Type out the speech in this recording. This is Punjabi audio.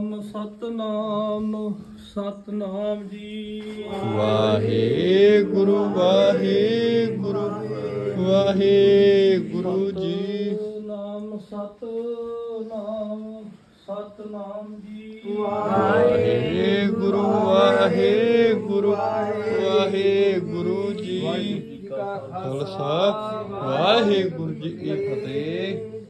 ਨਾਮ ਸਤਨਾਮ ਸਤਨਾਮ ਜੀ। ਵਾਹਿਗੁਰੂ ਵਾਹਿਗੁਰੂ ਵਾਹਿਗੁਰੂ ਜੀ। ਨਾਮ ਸਤਨਾਮ ਸਤਨਾਮ ਜੀ। ਵਾਹਿਗੁਰੂ ਵਾਹਿਗੁਰੂ ਵਾਹਿਗੁਰੂ ਜੀ। ਖਾਲਸਾ। ਵਾਹਿਗੁਰੂ ਜੀ ਕੀ ਫਤਿਹ।